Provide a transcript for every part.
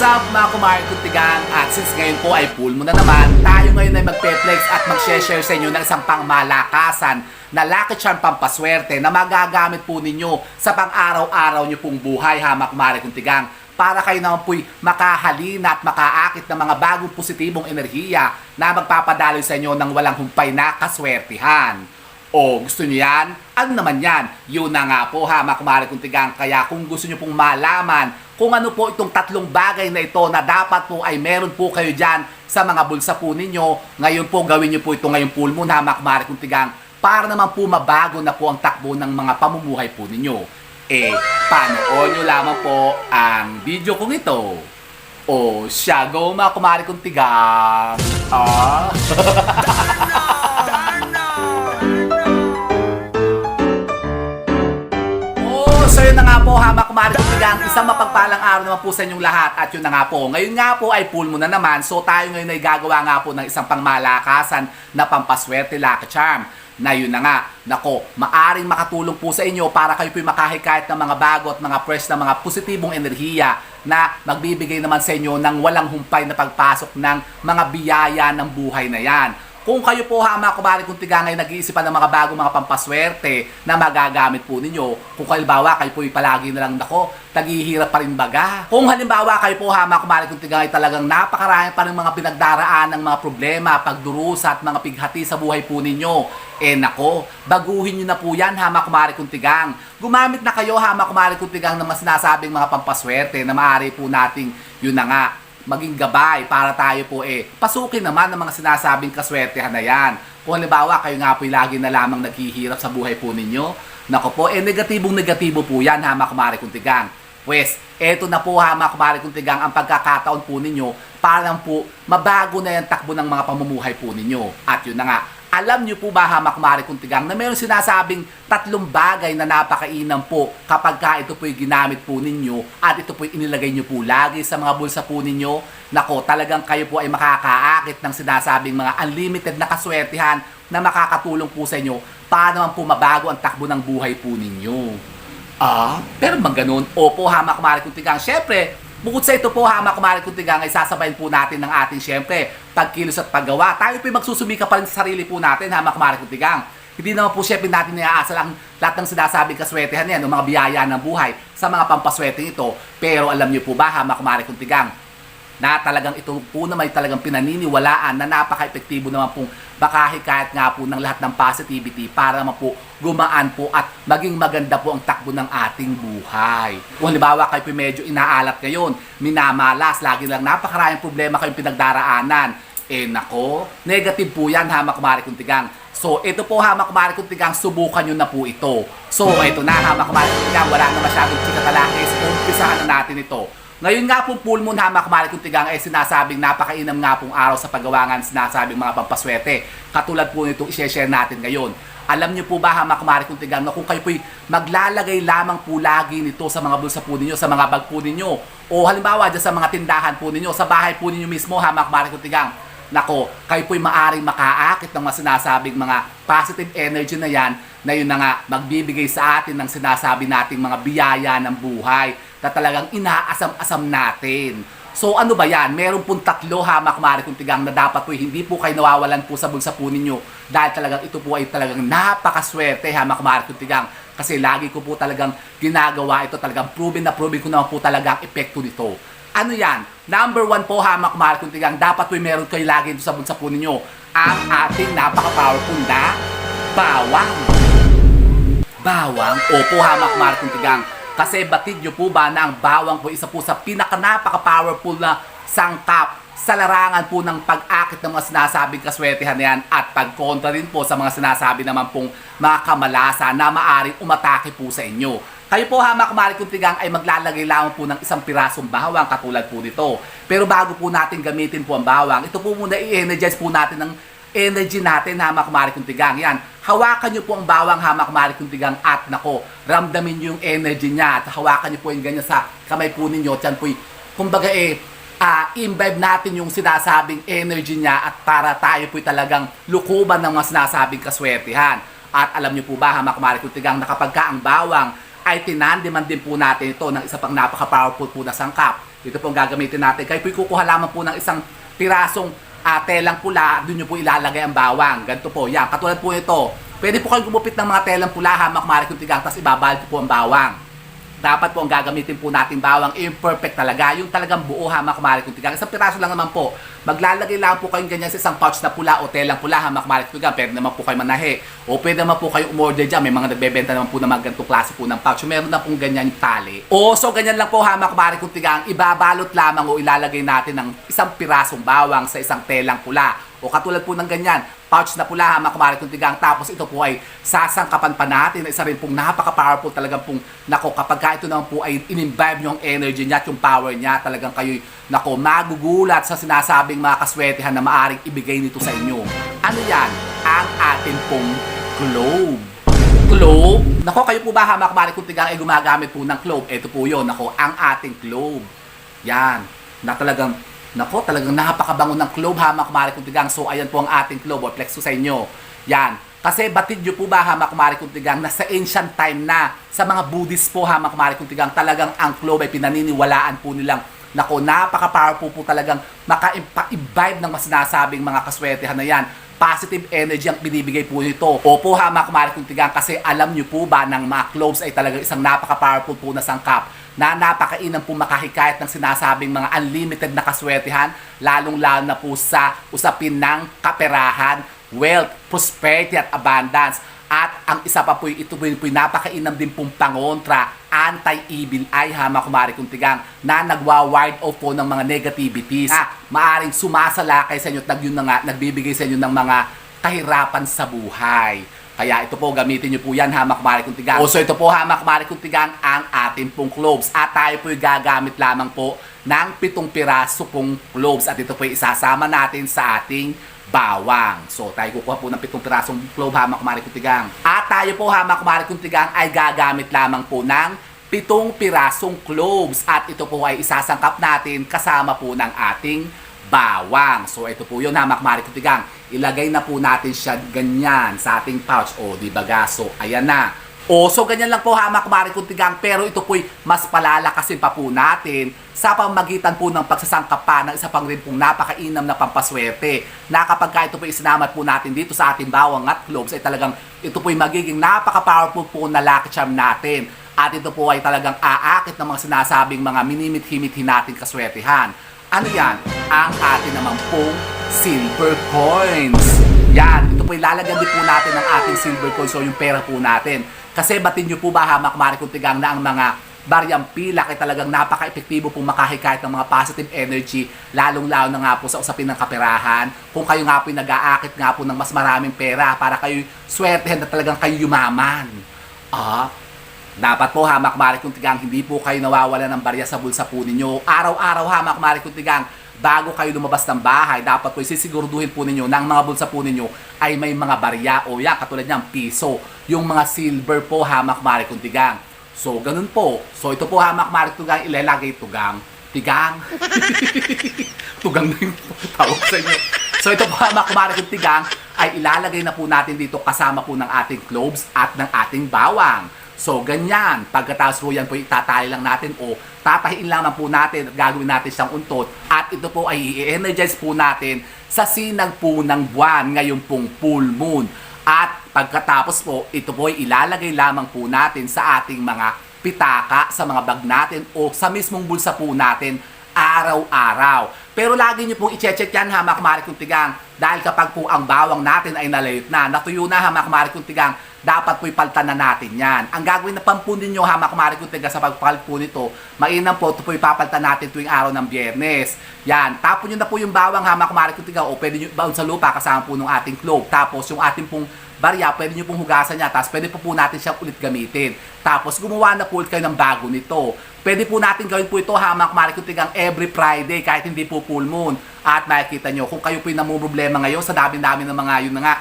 What's up mga kumari at since ngayon po ay full mo na naman, tayo ngayon ay magpe-flex at mag-share sa inyo ng isang pangmalakasan na Lucky Charm pampaswerte na magagamit po ninyo sa pang-araw-araw nyo pong buhay ha mga kumari para kayo naman po'y makahalina at makaakit ng mga bagong positibong enerhiya na magpapadaloy sa inyo ng walang humpay na kaswertihan. O gusto nyo yan? Ano naman yan? Yun na nga po ha, mga kumari. Kaya kung gusto nyo pong malaman kung ano po itong tatlong bagay na ito na dapat po ay meron po kayo dyan sa mga bulsa po ninyo, ngayon po gawin nyo po ito ngayong ha, mga kumari kong tigang. Para naman po mabago na po ang takbo ng mga pamumuhay po ninyo. Eh, panood nyo lamang po ang video kong ito. O siya, go mga kumari kong tigang. Ah. Oh, so yun na nga po, hama kutigang, isang mapagpalang araw naman po sa inyong lahat. At yun na nga po, ngayon nga po ay full mo na naman. So tayo ngayon ay gagawa nga po ng isang pangmalakasan na pampaswerte Lucky Charm. Na yun na nga, nako, maaring makatulong po sa inyo para kayo po'y makahikayat ng mga bago at mga fresh na mga positibong enerhiya na magbibigay naman sa inyo ng walang humpay na pagpasok ng mga biyaya ng buhay na yan. Kung kayo po ha mga kumari kung tiga ngayon nag-iisipan ng mga bagong mga pampaswerte na magagamit po ninyo, kung halimbawa kayo po palagi na lang nako, taghihirap pa rin baga. Kung halimbawa kayo po ha mga kumari kung tiga ngayon talagang napakarami pa rin mga pinagdaraan ng mga problema, pagdurusa at mga pighati sa buhay po ninyo, eh nako, baguhin nyo na po yan ha mga kumari kung tigang. Gumamit na kayo ha mga kumari kung tigang ng mga sinasabing mga pampaswerte na maaari po nating yun na nga, maging gabay para tayo po eh pasukin naman ng mga sinasabing kaswertehan na yan. Kung halimbawa kayo nga po lagi na lamang naghihirap sa buhay po ninyo, nako po, eh negatibong negatibo po yan ha mga kumari kung tigang. Pues, eto na po ha mga kumari kung tigang ang pagkakataon po ninyo para lang po mabago na yung takbo ng mga pamumuhay po ninyo. At yun na nga, alam niyo po ba hamak mari kung tigang na mayroong sinasabing tatlong bagay na napakainam po kapag ka ito po'y ginamit po ninyo at ito po'y inilagay niyo po lagi sa mga bulsa po ninyo. Nako, talagang kayo po ay makakaakit ng sinasabing mga unlimited na kaswertihan na makakatulong po sa inyo para naman po mabago ang takbo ng buhay po ninyo. Ah, pero bang ganun? Opo, hamak mari kung tigang. Siyempre, Bukod sa ito po, hama kumari kung tigang, ay sasabayin po natin ng ating syempre pagkilos at paggawa. Tayo po magsusumika pa rin sa sarili po natin, hama kumari kung tigang. Hindi naman po syempre natin niaasa lang lahat ng sinasabing kaswetehan yan, ng mga biyaya ng buhay sa mga pampaswerte ito. Pero alam niyo po ba, hama kumari kung tigang, na talagang ito po na may talagang pinaniniwalaan na napaka-epektibo naman pong makahikayat nga po ng lahat ng positivity para naman po gumaan po at maging maganda po ang takbo ng ating buhay. Kung halimbawa kayo po medyo inaalat ngayon, minamalas, lagi lang napakaraming problema kayong pinagdaraanan, eh nako, negative po yan hamak mari kung tigang. So, ito po hamak mari kung tigang, subukan nyo na po ito. So, ito na hamak mari kung tigang, wala na masyadong chikatalakis, umpisahan na natin ito. Ngayon nga po full moon hamak mari kung tigang ay sinasabing napakainam nga pong araw sa paggawangan sinasabing mga pampaswerte. Katulad po nitong i-share natin ngayon. Alam niyo po ba hamak mari kung tigang na kung kayo po'y maglalagay lamang po lagi nito sa mga bulsa po ninyo, sa mga bag po ninyo, o halimbawa dyan sa mga tindahan po ninyo, sa bahay po ninyo mismo hamak mari kung tigang, nako, kayo po'y maaring makaakit ng mga sinasabing mga positive energy na yan, na yun na nga, magbibigay sa atin ng sinasabi nating mga biyaya ng buhay na talagang inaasam-asam natin. So ano ba yan? Meron pong tatlo hamak mari kung tigang na dapat po hindi po kayo nawawalan po sa bulsa po ninyo dahil talagang ito po ay talagang napakaswerte hamak mari kung tigang kasi lagi ko po talagang ginagawa ito talagang proven na proven ko naman po talaga ang epekto nito. Ano yan? Number one po, hamak mahal kung tigang, dapat po meron kayo lagi sa bulsa po ninyo. Ang ating napaka-powerful na bawang. Bawang? Opo, hamak mahal kung tigang. Kasi batid nyo po ba na ang bawang po isa po sa pinaka-napaka-powerful na sangkap sa larangan po ng pag-akit ng mga sinasabing kaswertehan na yan at pagkontra din po sa mga sinasabi naman pong mga kamalasa na maaring umatake po sa inyo. Kayo po hamak mari kung tigang ay maglalagay lamang po ng isang pirasong bawang katulad po nito. Pero bago po natin gamitin po ang bawang, ito po muna i-energize po natin ng energy natin hamak mari kung tigang. Yan, hawakan nyo po ang bawang hamak mari kung tigang at nako, ramdamin nyo yung energy niya at hawakan nyo po yung ganyan sa kamay po ninyo. Diyan po, kumbaga eh, ah imbibe natin yung sinasabing energy niya at para tayo po'y talagang lukuban ng mga sinasabing kaswertihan. At alam niyo po ba, hamak mari kung tigang na kapag ka ang bawang ay tinandeman din po natin ito ng isa pang napaka-powerful po na sangkap. Ito po ang gagamitin natin. Kayo po kukuha lamang po ng isang pirasong uh, telang pula, doon nyo po ilalagay ang bawang. Ganito po, yan. Katulad po ito. Pwede po kayo gumupit ng mga telang pula, hamak, mari kung tigang, tapos ibabalot po ang bawang dapat po ang gagamitin po natin bawang imperfect talaga. Yung talagang buo hamak mari kung tigang. Isang piraso lang naman po. Maglalagay lang po kayong ganyan sa isang pouch na pula o telang pula hamak mari kung tigang. Pwede naman po kayo manahe. O pwede naman po kayo umorder dyan. May mga nagbebenta naman po ng mga ganitong klase po ng pouch. Meron na pong ganyan yung tali. O so ganyan lang po hamak mari kung tigang. Ibabalot lamang o ilalagay natin ng isang pirasong bawang sa isang telang pula. O katulad po ng ganyan, pouch na pula, hamak kumari kung tigang. Tapos ito po ay sasangkapan pa natin. Isa rin pong napaka-powerful talagang pong, nako, kapag ka ito naman po ay in-imbibe yung energy niya at yung power niya, talagang kayo, nako, magugulat sa sinasabing mga kaswetehan na maaring ibigay nito sa inyo. Ano yan? Ang atin pong globe. Globe? Nako, kayo po ba hamak kumari kung tigang ay gumagamit po ng globe? Ito po yun, nako, ang ating globe. Yan. Na talagang Nako, talagang napakabango ng clove hamak mari kuntigang. So ayan po ang ating clove or plexo sa inyo. Yan. Kasi batid nyo po ba hamak mari kuntigang na sa ancient time na sa mga Buddhist po hamak mari kuntigang talagang ang clove ay pinaniniwalaan po nilang Nako, napaka-powerful po talagang maka-imbibe ng mas sinasabing mga kaswertehan na yan. Positive energy ang binibigay po nito. Opo, hamak mari kuntigang kasi alam nyo po ba ng mga cloves ay talagang isang napaka-powerful po na sangkap na napakainam po makahikayat ng sinasabing mga unlimited na kaswertehan, lalong-lalo na po sa usapin ng kaperahan, wealth, prosperity at abundance. At ang isa pa po, ito po, po napakainam din pong pangontra, anti-evil eye, hama kumari kung tigang, na nagwa-ward off po ng mga negativities na maaring sumasalakay sa inyo at nag, na nga, nagbibigay sa inyo ng mga kahirapan sa buhay. Kaya ito po, gamitin nyo po yan, hamak mari kung tigang. Also, ito po, hamak mari kung tigang, ang ating pong cloves. At tayo po gagamit lamang po ng pitong piraso pong cloves. At ito po isasama natin sa ating bawang. So, tayo kukuha po ng pitong pirasong clove, hamak mari kung tigang. At tayo po, hamak mari kung tigang, ay gagamit lamang po ng pitong pirasong cloves. At ito po ay isasangkap natin kasama po ng ating bawang. So, ito po yun, hamak mari kung tigang ilagay na po natin siya ganyan sa ating pouch. O, di ba gaso? Ayan na. O, so ganyan lang po hamak mari kung tigang. Pero ito po'y mas palalakasin pa po natin sa pamagitan po ng pagsasangkap pa ng isa pang rin pong napakainam na pampaswerte. Na kapag ka ito po isinamat po natin dito sa ating bawang at cloves, ay talagang ito po'y magiging napaka-powerful po na lucky charm natin. At ito po ay talagang aakit ng mga sinasabing mga minimit-himit natin kaswertehan. Ano yan? Ang atin naman pong silver coins. Yan, ito po ilalagyan din po natin ng ating silver coins o yung pera po natin. Kasi batin nyo po ba hamak mari kung tigang na ang mga baryang pilak ay talagang napaka-epektibo pong makahikayat ng mga positive energy, lalong-lalo na nga po sa usapin ng kaperahan. Kung kayo nga po nag-aakit nga po ng mas maraming pera para kayo swertehan na talagang kayo yumaman. Ah, dapat po hamak mari kung tigang, hindi po kayo nawawala ng barya sa bulsa po ninyo. Araw-araw hamak mari kung tigang, bago kayo lumabas ng bahay, dapat po sisiguraduhin po ninyo na ang mga bulsa po ninyo ay may mga barya o yan, katulad niyan, piso. Yung mga silver po, hamak mari kung tigang. So, ganun po. So, ito po hamak mari kung tigang, ilalagay tugang. Tigang. tugang na yung tawag sa inyo. So, ito po hamak mari kung tigang, ay ilalagay na po natin dito kasama po ng ating cloves at ng ating bawang. So, ganyan. Pagkatapos po yan po itatali lang natin o tatahiin lamang po natin at gagawin natin siyang untot. At ito po ay i-energize po natin sa sinag po ng buwan ngayon pong full moon. At pagkatapos po, ito po ay ilalagay lamang po natin sa ating mga pitaka, sa mga bag natin o sa mismong bulsa po natin araw-araw. Pero lagi nyo pong i-check yan hamak mari kung tigang dahil kapag po ang bawang natin ay nalayot na, natuyo na hamak mari kung tigang, dapat po'y paltan na natin yan. Ang gagawin na pampunin nyo hamak mari kung tigang sa pagpalit po nito, mainam po ito po'y papaltan natin tuwing araw ng biyernes. Yan, tapon nyo na po yung bawang hamak mari kung tigang o pwede nyo baon sa lupa kasama po ng ating clove. Tapos yung ating pong barya, pwede nyo pong hugasan niya, tapos pwede po po natin siyang ulit gamitin. Tapos gumawa na po ulit kayo ng bago nito. Pwede po natin gawin po ito hamak marikutigang every Friday kahit hindi po full moon. At makikita nyo, kung kayo po yung namumroblema ngayon sa dami-dami ng mga yun na nga,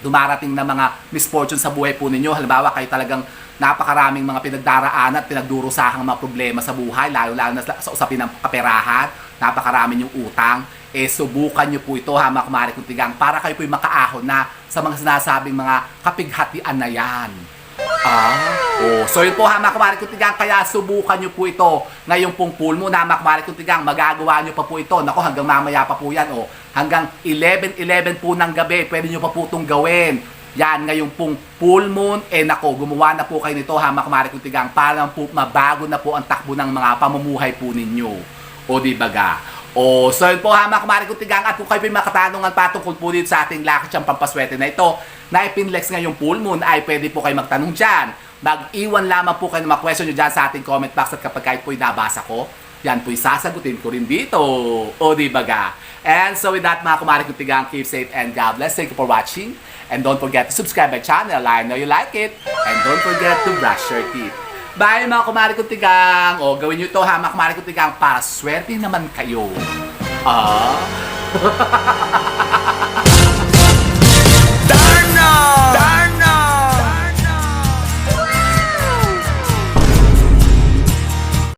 dumarating na mga misfortune sa buhay po ninyo. Halimbawa, kayo talagang napakaraming mga pinagdaraan at pinagdurusahang mga problema sa buhay, lalo-lalo na sa usapin ng kaperahan, napakarami yung utang, eh subukan nyo po ito hamak mari kung tigang para kayo po makaahon na sa mga sinasabing mga kapighatian na yan. Ah, oh. So yun po ha, mga kumari kutigang, kaya subukan nyo po ito. Ngayong pong pool mo na, mga kumari magagawa nyo pa po ito. Nako, hanggang mamaya pa po yan, oh. Hanggang 11-11 po ng gabi, pwede nyo pa po itong gawin. Yan, ngayong pong full moon, eh nako, gumawa na po kayo nito ha, mga kumari kutigang, para po mabago na po ang takbo ng mga pamumuhay po ninyo. O di baga? O, so yun po ha, mga kumari kutigang, at kung kayo may makatanungan patungkol po dito sa ating lakit siyang pampaswerte na ito, na ipinlex ngayong full moon, ay pwede po kayo magtanong dyan. Mag-iwan lamang po kayo ng mga question nyo dyan sa ating comment box at kapag kahit po'y nabasa ko, yan po'y sasagutin ko rin dito. O di baga? And so with that mga kumari kutigang, keep safe and God bless. Thank you for watching. And don't forget to subscribe my channel. I know you like it. And don't forget to brush your teeth. Bye mga kumari kutigang. O gawin nyo to ha mga kumari kutigang para swerte naman kayo. Ah.